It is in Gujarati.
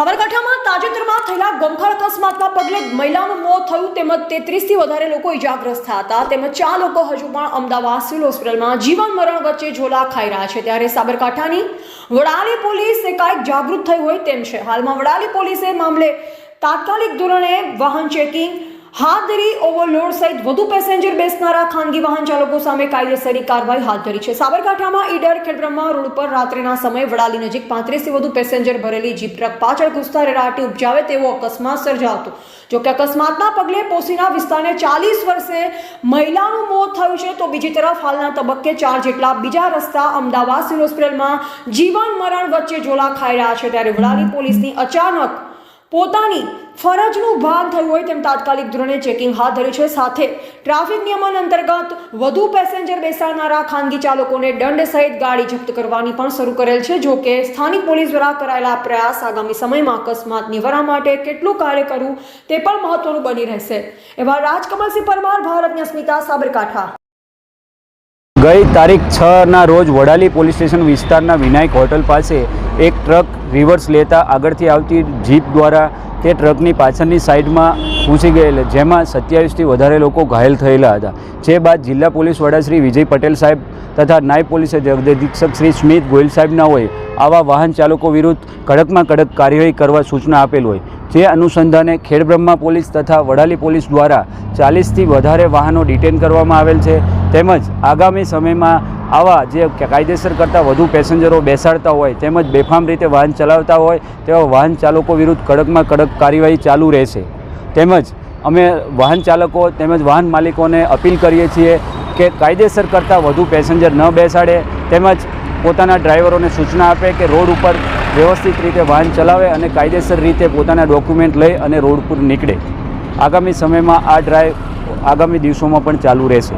સાબરકાંઠામાં તાજેતરમાં થયેલા ગમખાર અકસ્માતના પગલે મહિલાનું મોત થયું. તેમજ તેત્રીસથી વધારે લોકો ઇજાગ્રસ્ત થયા હતા. તેમજ ચાર લોકો હજુ પણ અમદાવાદ સિવિલ હોસ્પિટલમાં જીવન મરણ વચ્ચે ઝોલા ખાઈ રહ્યા છે. ત્યારે સાબરકાંઠાની વડાલી પોલીસ એકાએક જાગૃત થઈ હોય તેમ છે. હાલમાં વડાલી પોલીસે મામલે તાત્કાલિક ધોરણે વાહન ચેકિંગ હાથ ધરી ઓવરલોડ સહિત વધુ પેસેન્જર બેસનારા ખાનગી વાહન ચાલકો સામે કાયદેસરી કાર્યવાહી હાથ ધરી છે. સાબરકાંઠામાં ઈડર ખેડબ્રહ્મા રોડ પર રાત્રિના સમયે વડાલી નજીક પાંત્રીસથી વધુ પેસેન્જર ભરેલી જીપ ટ્રક પાછળ ઘૂસતા રેરાટી ઉપજાવે તેવો અકસ્માત સર્જાતો. જોકે અકસ્માતના પગલે પોસીના વિસ્તારને ચાલીસ વર્ષે મહિલાનું મોત થયું છે, તો બીજી તરફ હાલના તબક્કે ચાર જેટલા બીજા રસ્તા અમદાવાદ સિવિલ હોસ્પિટલમાં જીવન મરણ વચ્ચે ઝોલા ખાઈ રહ્યા છે. ત્યારે વડાલી પોલીસની અચાનક પોતાની ફરજનું ભાન થયું હોય તેમ તાત્કાલિક ધોરણે ચેકિંગ હાથ ધર્યું છે. સાથે ટ્રાફિક નિયમન અંતર્ગત વધુ પેસેન્જર બેસાડનારા ખાનગી ચાલકોને દંડ સહિત ગાડી જપ્ત કરવાની પણ શરૂ કરેલ છે. જો કે સ્થાનિક પોલીસ દ્વારા કરાયેલા પ્રયાસ આગામી સમયમાં અકસ્માત નિવારણ માટે કેટલું કાર્ય કરવું તે પણ મહત્વનું બની રહેશે. એવા રાજકમલસિંહ પરમાર, ભારતની અસ્મિતા સાબરકાંઠા. ગઈ તારીખ છના રોજ વડાલી પોલીસ સ્ટેશન વિસ્તારના વિનાયક હોટલ પાસે એક ટ્રક રિવર્સ લેતા આગળથી આવતી જીપ દ્વારા તે ટ્રકની પાછળની સાઈડમાં ઘૂસી ગયેલ, જેમાં સત્યાવીસથી વધારે લોકો ઘાયલ થયેલા હતા. જે બાદ જિલ્લા પોલીસ વડા શ્રી વિજય પટેલ સાહેબ તથા નાયબ પોલીસ અધિક્ષક શ્રી સ્મિત ગોયલ સાહેબના હોય, આવા વાહન ચાલકો વિરુદ્ધ કડકમાં કડક કાર્યવાહી કરવા સૂચના આપેલ હોય. જે અનુસંધાને ખેડબ્રહ્મા પોલીસ તથા વડાલી પોલીસ દ્વારા ચાલીસથી વધારે વાહનો ડિટેન કરવામાં આવેલ છે. તેમજ આગામી સમયમાં આવા જે કાયદેસર કરતાં વધુ પેસેન્જરો બેસાડતા હોય, તેમજ બેફામ રીતે વાહન ચલાવતા હોય, તેવા વાહન ચાલકો વિરુદ્ધ કડકમાં કડક કાર્યવાહી ચાલુ રહેશે. તેમજ અમે વાહન ચાલકો તેમજ વાહન માલિકોને અપીલ કરીએ છીએ કે કાયદેસર કરતાં વધુ પેસેન્જર ન બેસાડે, તેમજ પોતાના ડ્રાઈવરોને સૂચના આપે કે રોડ ઉપર વ્યવસ્થિત રીતે વાહન ચલાવે અને કાયદેસર રીતે પોતાના ડોક્યુમેન્ટ લઈ અને રોડ પર નીકળે. આગામી સમયમાં આ ડ્રાઈવ આગામી દિવસોમાં પણ ચાલુ રહેશે.